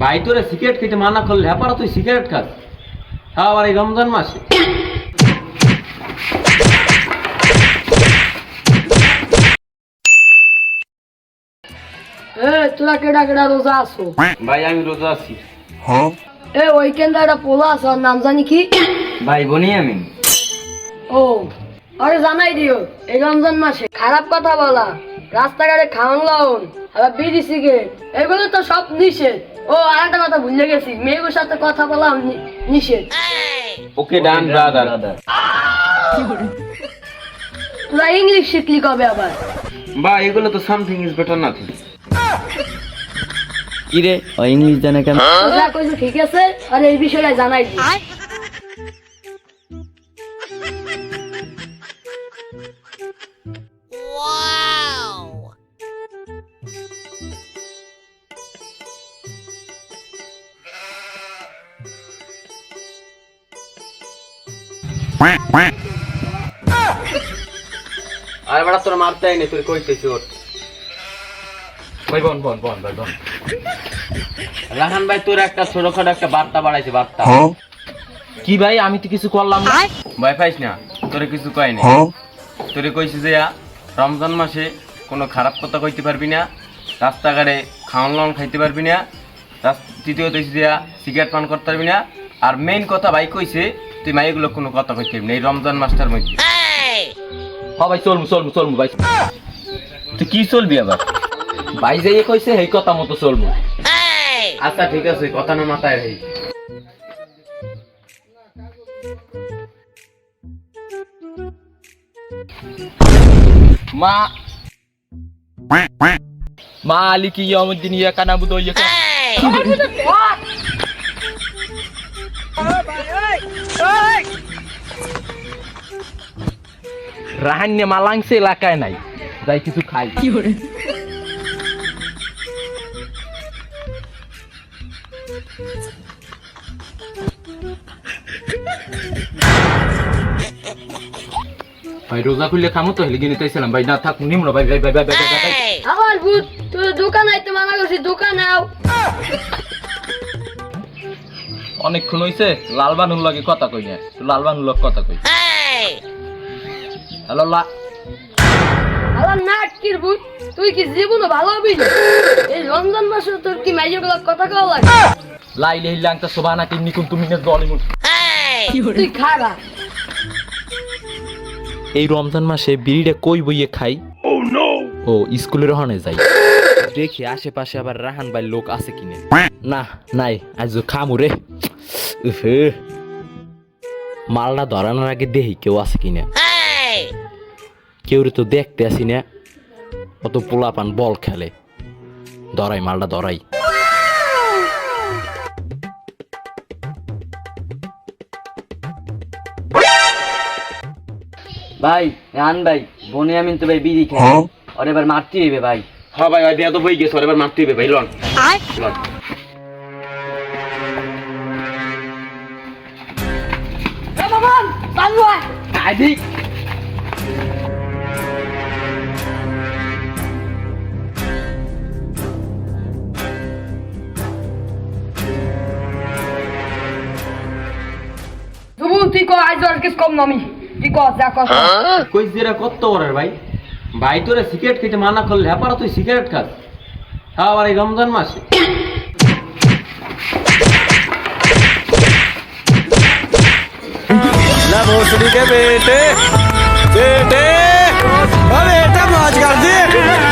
ভাই তোরে সিগারেট খেতে মানা করলে হ্যাঁ তুই সিগারেট খাস। হ্যাঁ আবার এই রমজান মাসে। এ তোরা কেডা কেডা রোজা আছো? ভাই আমি রোজা আছি। এ ওইখানটা একটা পোলা আছে ওর নাম জানি কি? ভাই বনি আমি। ও আরে জানাই দিও এই রমজান মাসে খারাপ কথা বলা রাস্তাঘাটে খাওয়ান লাউন আবার বিড়ি সিগারেট এগুলো তো সব নিষেধ। ও আরেকটা কথা ভুলে গেছি। মেয়েগুলোর সাথে কথা বলা নিষেধ। ওকে ডান ব্রাদার তোরা ইংলিশ শিখলি কবে আবার? বা এগুলো তো সামথিং ইজ বেটার নাথিং কি রে ও ইংলিশ জানে কেন? ঠিক আছে আর এই বিষয়ে জানাই আরে তোর মারতে আইনি তুই কইতেছি ওর। ভাই বন বন বন ভাই বন। রাহান ভাই তোর একটা ছোটখাটো একটা বার্তা বাড়াইছে বার্তা। কি ভাই আমি তো কিছু করলাম না। ভয় পাইস না? তোরে কিছু কয় না তোরে কইছি যে রমজান মাসে কোনো খারাপ কথা কইতে পারবি না। রাস্তাঘাটে খাওয়ান লাউন খাইতে পারবি না। তৃতীয়ত সিগারেট পান করতে পারবি না। আর মেইন কথা ভাই কইছে তুই মাইগুলো কোনো কথা কইতে না এই রমজান মাসটার মধ্যে। হ ভাই চলমু চলমু চলমু ভাই। তুই কি চলবি আবার? ভাই যাইয়ে কইছে এই কথা মতো চলমু আচ্ছা ঠিক আছে কথা না মাথায় রাখি। মা মালিকি ইয়াউমিদ্দিন ইয়াকা নাবুদু ওয়া রাহান্নে মালাংসে এলাকায় নাই। যাই কিছু খাই। ভাই রোজা খুললে খামো তো হেলে কিনে তাইছিলাম ভাই না থাক নিমরা ভাই ভাই ভাই ভাই ভাই ভাই, আমার ভূত দোকান আইতে মানা করছি দোকান আও। অনেকক্ষণ হইছে লাল বানুর লগে কথা কই না। একটু লাল বানুর লগে কথা কই। হ্যালো লা আমার নাটকির ভূত। তুই কি জীবনে ভালো হবি না? এই রমজান মাসে তোর কি মেজর কথা কওয়া লাগে? লাইলে হিল্লাং তা সোবানা তিন্নি কুন্তু মিনে দলিমু তুই খারা এই রমজান মাসে বিড়িটা কই বইয়ে খাই? ও স্কুলের হনে যাই। দেখি আশেপাশে আবার রাহান ভাই লোক আছে কিনে। না নাই আজ খামু রে। উফে। মালটা ধরানোর আগে দেখি কেউ আছে কিনা। কেউ তো দেখতে আসি না। অত পোলাপান বল খেলে। ধরাই মালটা ধরাই। ভাই রান ভাই বনে আমি তো ভাই বিড়ি খাই আর এবার মারতে হইবে ভাই। হ্যাঁ ভাই ভাই তো বই গেছে ওর এবার মারতে হইবে ভাই লন। লন। তবু তুই কো আজ আর কিস কম নামি। তুই কো যা কর। কই যেরা কত ভাই। ভাই তোরে সিগারেট খেতে মানা করলে হ্যাঁ তুই সিগারেট খাস। হ্যাঁ আবার এই রমজান মাসে। ਮੋਸੜੀ ਕੇ ਬੇਟੇ ਬੇਟੇ। ਓ ਬੇਟਾ ਮਾਜ ਕਰਦੇ